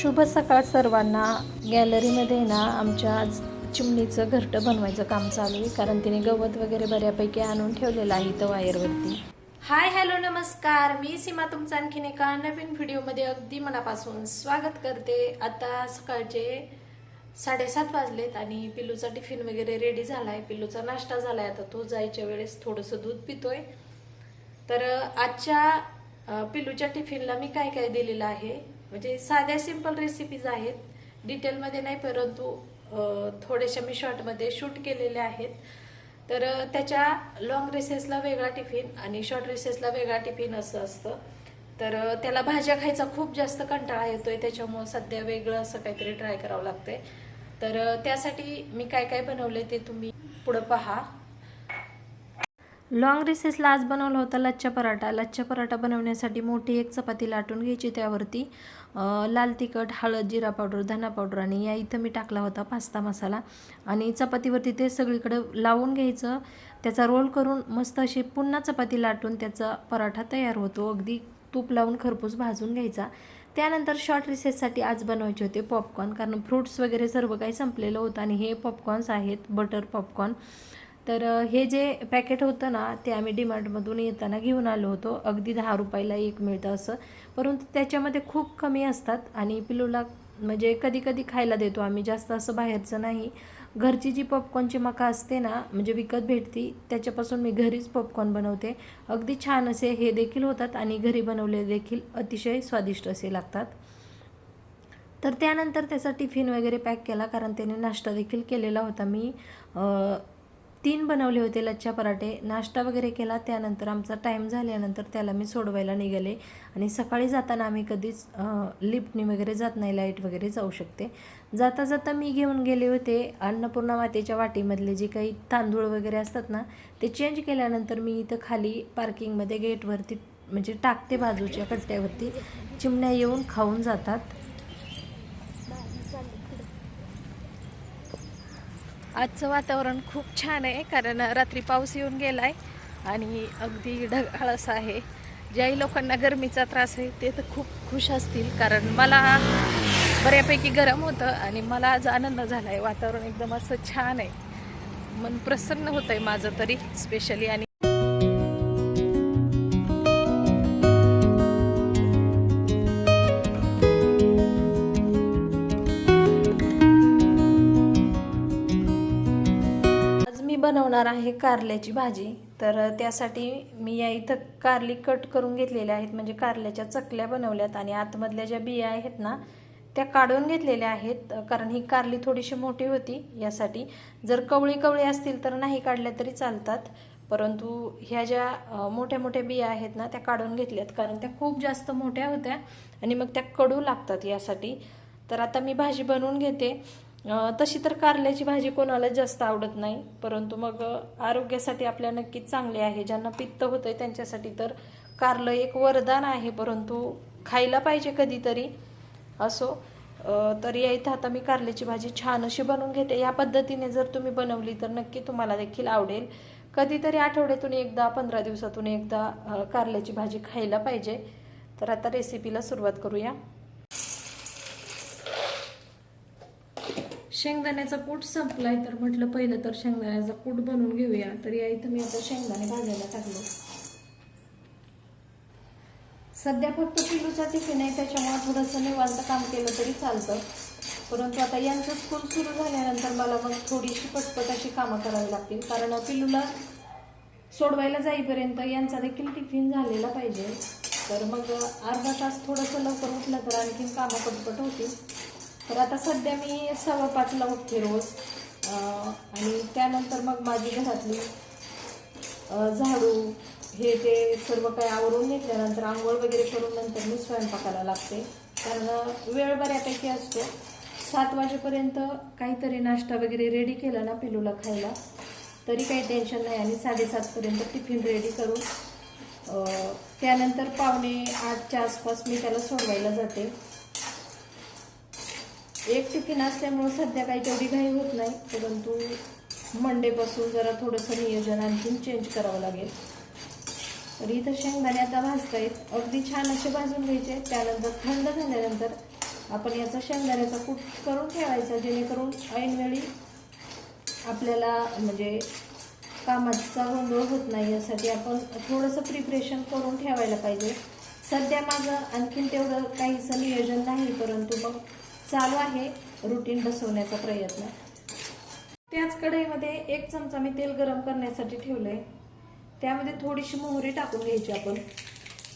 शुभ सकाळ सर्वांना. गॅलरीमध्ये ना आमच्या आज चिमणीचं घरटं बनवायचं काम चालू आहे. कारण तिने गवत वगैरे बऱ्यापैकी आणून ठेवलेलं आहे इथं वायरवरती. हाय हॅलो नमस्कार. मी सीमा तुमचं आणखीन एका नवीन व्हिडिओमध्ये अगदी मनापासून स्वागत करते. आता सकाळचे साडेसात वाजलेत आणि पिल्लूचा टिफिन वगैरे रेडी झाला आहे पिल्लूचा नाश्ता झाला आहे आता तो जायच्या वेळेस थोडंसं दूध पितोय. तर आजच्या पिल्लूच्या टिफिनला मी काय काय दिलेलं आहे? म्हणजे साध्या सिंपल रेसिपीज आहेत. डिटेलमध्ये नाही परंतु थोड्याशा मी शॉर्टमध्ये शूट केलेल्या आहेत. तर त्याच्या लॉंग रेसेसला वेगळा टिफिन आणि शॉर्ट रेसेसला वेगळा टिफिन असं असतं. तर त्याला भाज्या खायचा खूप जास्त कंटाळा येतोय. त्याच्यामुळं सध्या वेगळं असं काहीतरी ट्राय करावं लागतंय. तर त्यासाठी मी काय काय बनवले ते तुम्ही पुढं पहा. लॉंग रेसेसला आज बनवला होता लच्छा पराठा. लच्छा पराठा बनवण्यासाठी मोठी एक चपाती लाटून घ्यायची त्यावरती. लाल तिखट हळद जिरा पावडर धना पावडर आणि या इथं मी टाकला होता पास्ता मसाला. आणि चपातीवरती ते सगळीकडे लावून घ्यायचं. त्याचा रोल करून मस्त अशी पुन्हा चपाती लाटून त्याचा पराठा तयार होतो. अगदी तूप लावून खरपूस भाजून घ्यायचा. त्यानंतर शॉर्ट रिसेससाठी आज बनवायचे होते पॉपकॉर्न कारण फ्रुट्स वगैरे सर्व काही संपलेलं होतं आणि हे पॉपकॉर्न्स आहेत बटर पॉपकॉर्न तर हे जे पॅकेट होतं ना ते आम्ही डीमार्टमधून येताना घेऊन आलो होतो. अगदी दहा रुपयाला एक मिळतं असं. परंतु त्याच्यामध्ये खूप कमी असतात आणि पिलूला म्हणजे कधी कधी खायला देतो आम्ही. जास्त असं बाहेरचं नाही. घरची जी पॉपकॉर्नची मका असते ना म्हणजे विकत भेटती त्याच्यापासून मी घरीच पॉपकॉर्न बनवते. अगदी छान असे हे देखील होतात आणि घरी बनवले देखील अतिशय स्वादिष्ट असे लागतात. तर त्यानंतर त्याचा टिफिन वगैरे पॅक केला कारण त्याने नाश्ता देखील केलेला होता मी. तीन बनवले होते लच्छा पराठे. नाश्ता वगैरे केला त्यानंतर आमचा टाईम झाल्यानंतर त्याला मी सोडवायला निघाले. आणि सकाळी जाताना आम्ही कधीच लिफ्टनी वगैरे जात नाही लाइट वगैरे जाऊ शकते. जाता जाता मी घेऊन गेले होते अन्नपूर्णा मातेच्या वाटीमधले जे काही तांदूळ वगैरे असतात ना ते चेंज केल्यानंतर मी इथं खाली पार्किंगमध्ये गेटवरती म्हणजे टाकते बाजूच्या कट्ट्यावरती. चिमण्या येऊन खाऊन जातात. आजचं वातावरण खूप छान आहे कारण रात्री पाऊस येऊन गेला आहे आणि अगदी ढगाळ असं आहे. ज्याही लोकांना गरमीचा त्रास आहे ते तर खूप खुश असतील कारण मला बऱ्यापैकी गरम होतं आणि मला आज आनंद झाला आहे वातावरण एकदम असं छान आहे. मन प्रसन्न होतं आहे माझं तरी स्पेशली आणि बनवणार आहे कारल्याची भाजी. तर त्यासाठी मी या इथं कारली कट करून घेतलेल्या आहेत. म्हणजे कारल्याच्या चकल्या बनवल्यात आणि आतमधल्या ज्या बिया आहेत ना त्या काढून घेतलेल्या आहेत. कारण ही कारली थोडीशी मोठी होती. यासाठी जर कवळी कवळी असतील तर नाही काढल्या तरी चालतात. परंतु ह्या ज्या मोठ्या मोठ्या बिया आहेत ना त्या काढून घेतल्यात. कारण त्या खूप जास्त मोठ्या होत्या आणि मग त्या कडू लागतात यासाठी. तर आता मी भाजी बनवून घेते. तशी तर कारल्याची भाजी कोणाला जास्त आवडत नाही परंतु मग आरोग्यासाठी आपल्या नक्कीच चांगली आहे. ज्यांना पित्त होतंय त्यांच्यासाठी तर कारलं एक वरदान आहे परंतु खायला पाहिजे कधीतरी असो. तर या इथं आता मी कारल्याची भाजी छान अशी बनवून घेते. या पद्धतीने जर तुम्ही बनवली तर नक्की तुम्हाला देखील आवडेल. कधीतरी आठवड्यातून एकदा पंधरा दिवसातून एकदा कारल्याची भाजी खायला पाहिजे. तर आता रेसिपीला सुरुवात करूया. शेंगदाण्याचा कूट संपलाय तर म्हटलं पहिलं तर शेंगदाण्याचा कूट बनवून घेऊया. तर या इथं मी आता शेंगदाणे भाजायला टाकलो. सध्या फक्त पिलूचा टिफिन आहे त्याच्यामुळे थोडंसं निवांत काम केलं तरी चालतं. परंतु आता यांचं स्कूल सुरू झाल्यानंतर मला मग थोडीशी पटपट अशी कामं करावी लागतील. कारण पिलूला सोडवायला जाईपर्यंत यांचा देखील टिफिन झालेला पाहिजे. तर मग अर्धा तास थोडंसं लवकर उठलं तर आणखीन कामं पटपट होतील. तर आता सध्या मी सव्वा पाचला उठते रोज. आणि त्यानंतर मग माझी घरातली झाडू हे ते सर्व काही आवरून घेतल्यानंतर आंघोळ वगैरे करून नंतर मी स्वयंपाकाला लागते. कारण वेळ बऱ्यापैकी असतो. सात वाजेपर्यंत काहीतरी नाश्ता वगैरे रेडी केला ना पिलूला खायला तरी काही टेन्शन नाही. आणि साडेसातपर्यंत टिफिन रेडी करून त्यानंतर पावणे आठच्या आसपास मी त्याला सोडवायला जाते. एक टिफिन असल्यामुळं सध्या काही तेवढी घाई होत नाही परंतु मंडेपासून जरा थोडंसं नियोजन आणखीन चेंज करावं लागेल. तर इथं शेंगदाणे आता भाजतायत. अगदी छान असे भाजून घ्यायचे. त्यानंतर थंड झाल्यानंतर आपण याचा शेंगदाण्याचा कूट करून ठेवायचा जेणेकरून ऐनवेळी आपल्याला म्हणजे कामाचा गोंधळ होत नाही यासाठी आपण थोडंसं प्रिपरेशन करून ठेवायला पाहिजे. सध्या माझं आणखीन तेवढं काहीसं नियोजन नाही परंतु मग चालू आहे रुटीन बसवण्याचा प्रयत्न. त्याच कढईमध्ये एक चमचा मी तेल गरम करण्यासाठी ठेवलंय. त्यामध्ये थोडीशी मोहरी टाकून घ्यायची आपण.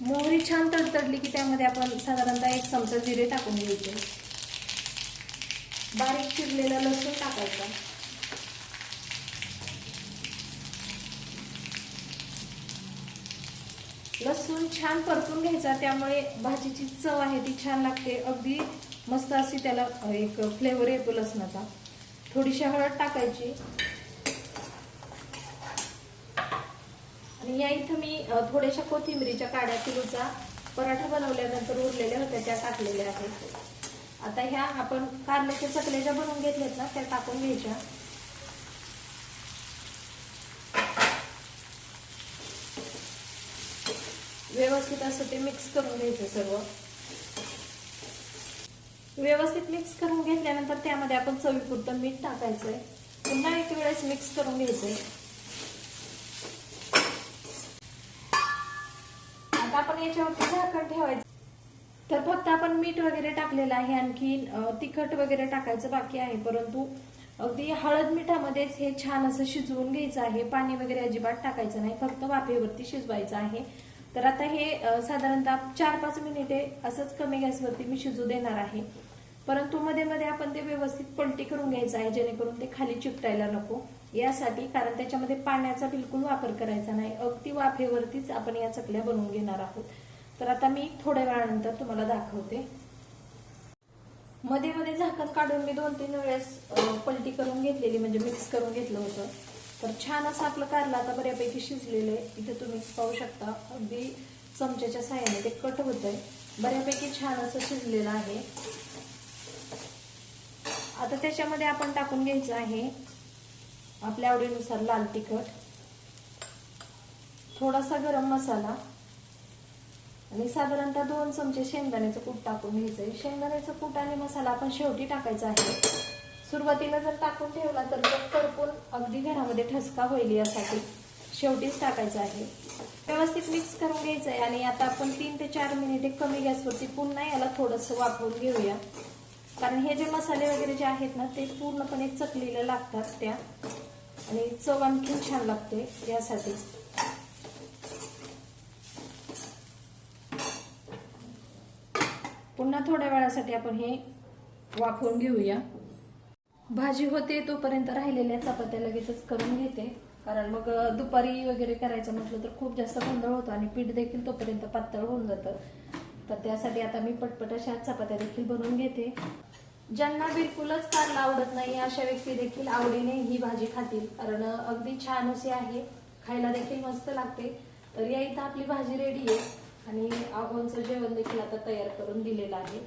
मोहरी छान तडतडली की त्यामध्ये आपण साधारणतः एक चमचा जिरे टाकून घ्यायचे. बारीक चिरलेला लसूण टाकायचा. लसूण छान परतून घ्यायचा त्यामुळे भाजीची चव आहे ती छान लागते. अगदी मस्त अशी त्याला एक फ्लेवर येतो लसणाचा थोडीशी हळद टाकायची. आणि या इथं मी थोड्याशा कोथिंबीरीच्या काड्या किलोचा पराठा बनवल्यानंतर उरलेल्या होत्या त्या टाकलेल्या आहेत. आता ह्या आपण कारल्याच्या चकल्या ज्या बनवून घेतल्यात ना त्या टाकून घ्यायच्या. व्यवस्थित असं ते मिक्स करून घ्यायचं सर्व. व्यवस्थित मिक्स करून घेतल्यानंतर त्यामध्ये आपण चवीपुरतं मीठ टाकायचंय. पुन्हा एक वेळेस मिक्स करून घ्यायचंय. आता आपण याच्यावरती झाकण ठेवायचं. तर फक्त आपण मीठ वगैरे टाकलेलं आहे आणखी तिखट वगैरे टाकायचं बाकी आहे. परंतु अगदी हळद मिठामध्येच हे छान असं शिजवून घ्यायचं आहे. पाणी वगैरे अजिबात टाकायचं नाही. फक्त वाफेवरती शिजवायचं आहे. तर आता हे साधारणतः चार पाच मिनिटे असंच कमी गॅसवरती मी शिजू देणार आहे. परंतु मध्ये मध्ये आपण ते व्यवस्थित पलटी करून घ्यायचं आहे जेणेकरून ते खाली चिपटायला नको. यासाठी कारण त्याच्यामध्ये पाण्याचा बिलकुल वापर करायचा नाही. अगदी वाफेवरतीच आपण या चकल्या बनवून घेणार आहोत. तर आता मी थोड्या वेळानंतर तुम्हाला दाखवते. मध्ये मध्ये झाकण काढून मी दोन तीन वेळेस पलटी करून घेतलेली म्हणजे मिक्स करून घेतलं होतं. तर छान असं आपलं कारलं आता बऱ्यापैकी शिजलेलं आहे. इथे तुम्ही पाहू शकता अगदी चमच्याच्या साह्याने ते कट होत आहे बऱ्यापैकी छान असं शिजलेलं आहे. आता त्याच्यामध्ये आपण टाकून घ्यायचं आहे. आपल्या आवडीनुसार लाल तिखट. थोडासा गरम मसाला. आणि साधारणतः दोन चमचे शेंगदाण्याचं कूट टाकून घ्यायचं आहे शेंगदाण्याचं कूट आणि मसाला आपण शेवटी टाकायचा आहे. सुरुवातीला जर टाकून ठेवला तर तो करपून अगदी घरामध्ये ठसका होईल यासाठी शेवटीच टाकायचं आहे. व्यवस्थित मिक्स करून घ्यायचं आहे आणि आता आपण तीन ते चार मिनिटे कमी गॅसवरती पुन्हा याला थोडंसं वापरून घेऊया. कारण हे जे मसाले वगैरे जे आहेत ना ते पूर्णपणे चकलेलं लागतात त्या. आणि चव आणखी छान लागते यासाठी. पुन्हा थोड्या वेळासाठी आपण हे वाफवून घेऊया. भाजी होते तोपर्यंत राहिलेल्या चपात्या लगेचच करून घेते. कारण मग दुपारी वगैरे करायचं म्हटलं तर खूप जास्त गोंधळ होतो आणि पीठ देखील तोपर्यंत पातळ होऊन जातं. तर त्यासाठी आता मी पटपट अशा चपात्या देखील बनवून घेते. ज्यांना बिलकुलच कारलं आवडत नाही अशा व्यक्ती देखील आवडीने ही भाजी खातील. कारण अगदी छान अशी आहे. खायला देखील मस्त लागते. तर या इथं आपली भाजी रेडी आहे. आणि आगोंचं जेवण देखील आता तयार करून दिलेलं आहे.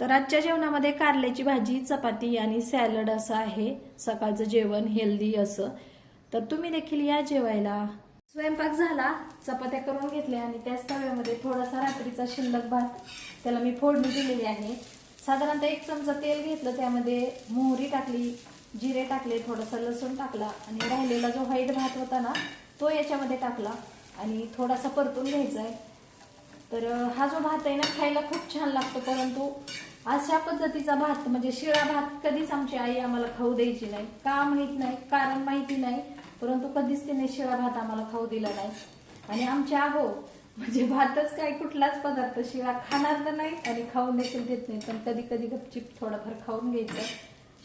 तर आजच्या जेवणामध्ये कारल्याची भाजी चपाती आणि सॅलड असं आहे. सकाळचं जेवण हेल्दी असं. तर तुम्ही देखील या जेवायला. स्वयंपाक झाला. चपात्या करून घेतल्या आणि त्याच तव्यामध्ये थोडासा रात्रीचा शिल्लक भात त्याला मी फोडणी दिलेली आहे. साधारणतः एक चमचा तेल घेतलं त्यामध्ये मोहरी टाकली जिरे टाकले थोडासा लसूण टाकला आणि राहिलेला जो व्हाईट भात होता ना तो याच्यामध्ये टाकला आणि थोडासा परतून घ्यायचा आहे तर हा जो भात आहे ना खायला खूप छान लागतो परंतु अशा पद्धतीचा भात म्हणजे शिळा भात कधीच आमची आई आम्हाला खाऊ द्यायची नाही. का माहीत नाही कारण माहिती नाही परंतु कधीच तिने शिळा भात आम्हाला खाऊ दिला नाही. आणि आमच्या आहो म्हणजे भातच काय कुठलाच पदार्थ शिळा खाणार तर नाही आणि खाऊन देखील देत नाही. पण कधी कधी गपचिप थोडंफार खाऊन घ्यायचं.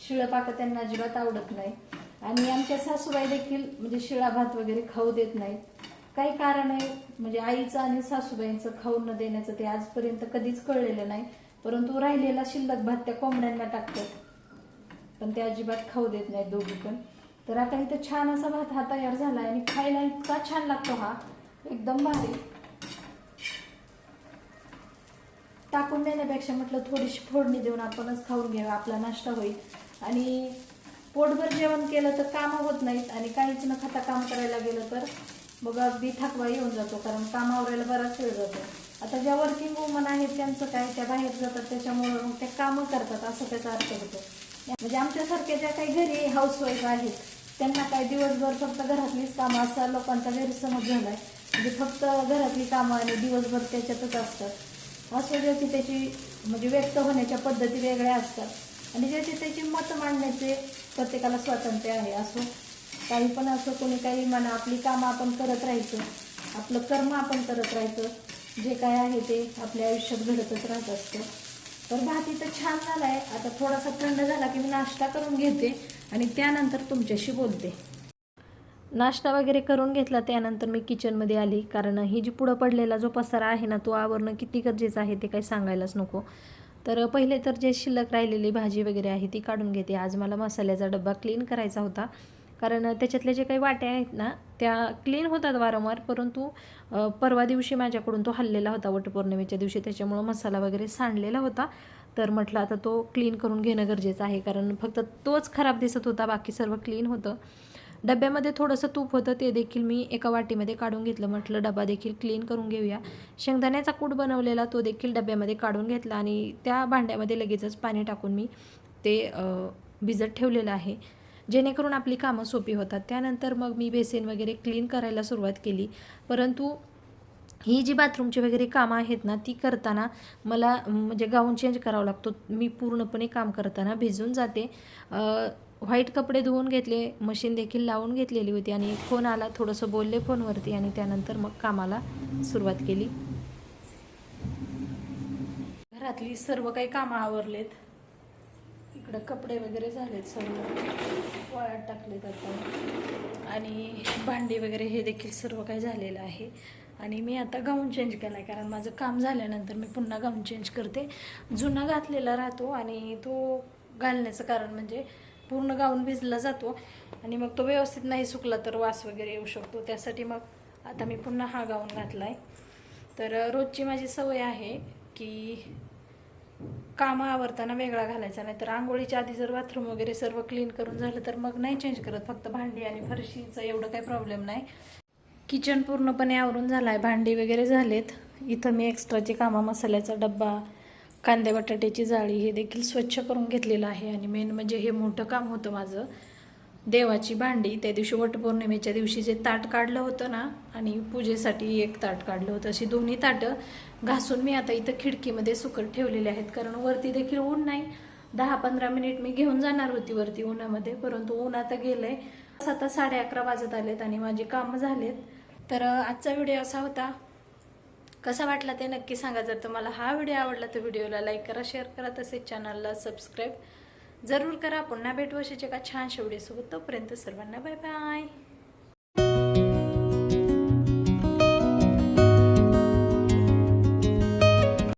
शिळं त्यांना अजिबात आवडत नाही. आणि आमच्या सासूबाई देखील म्हणजे शिळा भात वगैरे खाऊ देत नाहीत. काही कारण आहे म्हणजे आईचं आणि सासूबाईंचं खाऊन न देण्याचं ते आजपर्यंत कधीच कळलेलं नाही. परंतु राहिलेला शिल्लक भात त्या कोंबड्यांना टाकतात. पण ते अजिबात खाऊ देत नाहीत दोघी पण. तर आता इथं छान असा भात हा तयार झाला आणि खायला इतका छान लागतो हा. एकदम भारी. टाकून देण्यापेक्षा म्हटलं थोडीशी फोडणी देऊन आपणच खाऊन घ्यावं आपला नाश्ता होईल. आणि पोटभर जेवण केलं तर कामं होत नाहीत आणि काहीच न खाता काम करायला गेलं तर मग अगदी थकवा येऊन जातो कारण काम आवरायला बराच वेळ जातो. आता ज्या वर्किंग वुमन आहेत त्यांचं काय त्या बाहेर जातात त्याच्यामुळं मग ते कामं करतात असं त्याचा अर्थ होतो. म्हणजे आमच्यासारख्या ज्या काही घरी हाऊसवाईफ आहेत त्यांना काय दिवसभर फक्त घरातलीच कामं असं लोकांचा गैरसमज आहे म्हणजे फक्त घरातली कामं आणि दिवसभर त्याच्यातच असतात. अस्वजाची त्याची म्हणजे व्यक्त होण्याच्या पद्धती वेगळ्या असतात. आणि ज्याची त्याची मतं मांडण्याचे प्रत्येकाला स्वातंत्र्य आहे असो. काही पण असो कोणी काही म्हणा आपली कामं आपण करत राहायचं. आपलं कर्म आपण करत राहायचं. जे काय आहे ते आपल्या आयुष्यात घडतच राहत असतं. तर भात इथं छान झाला आहे आता थोडासा थंड झाला की मी नाश्ता करून घेते आणि त्यानंतर तुमच्याशी बोलते. नाश्ता वगैरे करून घेतला त्यानंतर मी किचनमध्ये आली. कारण ही जी पुढं पडलेला जो पसारा आहे ना तो आवरणं किती गरजेचं आहे ते काही सांगायलाच नको. तर पहिले तर जे शिल्लक राहिलेली भाजी वगैरे आहे ती काढून घेते. आज मला मसाल्याचा डब्बा क्लीन करायचा होता. कारण त्याच्यातल्या जे काही वाट्या आहेत ना त्या क्लीन होतात वारंवार. परंतु परवा दिवशी माझ्याकडून तो हल्लेला होता. वटपौर्णिमेच्या दिवशी त्याच्यामुळं मसाला वगैरे सांडलेला होता. तर म्हटलं आता तो क्लीन करून घेणं गरजेचं आहे. कारण फक्त तोच खराब दिसत होता. बाकी सर्व क्लीन होतं. डब्यामध्ये थोडंसं तूप होतं ते देखील मी एका वाटीमध्ये काढून घेतलं. म्हटलं डबा देखील क्लीन करून घेऊया. शेंगदाण्याचा कूट बनवलेला तो देखील डब्यामध्ये काढून घेतला आणि त्या भांड्यामध्ये लगेचच पाणी टाकून मी ते भिजत ठेवलेलं आहे. जेणेकरून आपली कामं सोपी होतात. त्यानंतर मग मी बेसिन वगैरे क्लीन करायला सुरुवात केली. परंतु ही जी बाथरूमची वगैरे कामं आहेत ना ती करताना मला म्हणजे गाऊन चेंज करावा लागतो. मी पूर्णपणे काम करताना भिजून जाते. व्हाईट कपडे धुवून घेतले मशीन देखील लावून घेतलेली होती आणि फोन आला थोडंसं बोलले फोनवरती आणि त्यानंतर मग कामाला सुरुवात केली. घरातली सर्व काही कामं आवरलेत. इकडं कपडे वगैरे झालेत सर्व. वाळत टाकलेत आता. आणि भांडी वगैरे हे देखील सर्व काही झालेलं आहे. आणि मी आता गाऊन चेंज केला आहे कारण माझं काम झाल्यानंतर मी पुन्हा गाऊन चेंज करते. जुना घातलेला राहतो आणि तो घालण्याचं कारण म्हणजे पूर्ण गाऊन भिजला जातो आणि मग तो व्यवस्थित नाही सुकला तर वास वगैरे येऊ शकतो. त्यासाठी मग आता मी पुन्हा हा गाऊन घातला आहे तर रोजची माझी सवय आहे की कामं आवरताना वेगळा घालायचा नाही तर आंघोळीच्या आधी जर बाथरूम वगैरे सर्व क्लीन करून झालं तर मग नाही चेंज करत. फक्त भांडी आणि फरशीचं एवढं काही प्रॉब्लेम नाही. किचन पूर्णपणे आवरून झालं आहे भांडी वगैरे झालेत. इथं मी एक्स्ट्राची कामा मसाल्याचा डब्बा कांदे बटाट्याची जाळी हे देखील स्वच्छ करून घेतलेलं आहे. आणि मेन म्हणजे हे मोठं काम होतं माझं. देवाची भांडी त्या दिवशी वटपौर्णिमेच्या दिवशी जे ताट काढलं होतं ना आणि पूजेसाठी एक ताट काढलं होतं. अशी दोन्ही ताटं घासून मी आता इथं खिडकीमध्ये सुकट ठेवलेले आहेत. कारण वरती देखील ऊन नाही. दहा पंधरा मिनिट मी घेऊन जाणार होती वरती उन्हामध्ये. परंतु ऊन आता गेलंय. आता साडे अकरा वाजत आलेत आणि माझी कामं झालेत. तर आजचा व्हिडिओ असा होता. कसा वाटला ते नक्की सांगा. जर तुम्हाला हा व्हिडिओ आवडला तर व्हिडिओला लाईक करा शेअर करा तसेच चॅनलला सबस्क्राईब जरूर करा. पुन्हा भेटू अशाच एका छानशा व्हिडिओसोबत. तोपर्यंत सर्वांना बाय बाय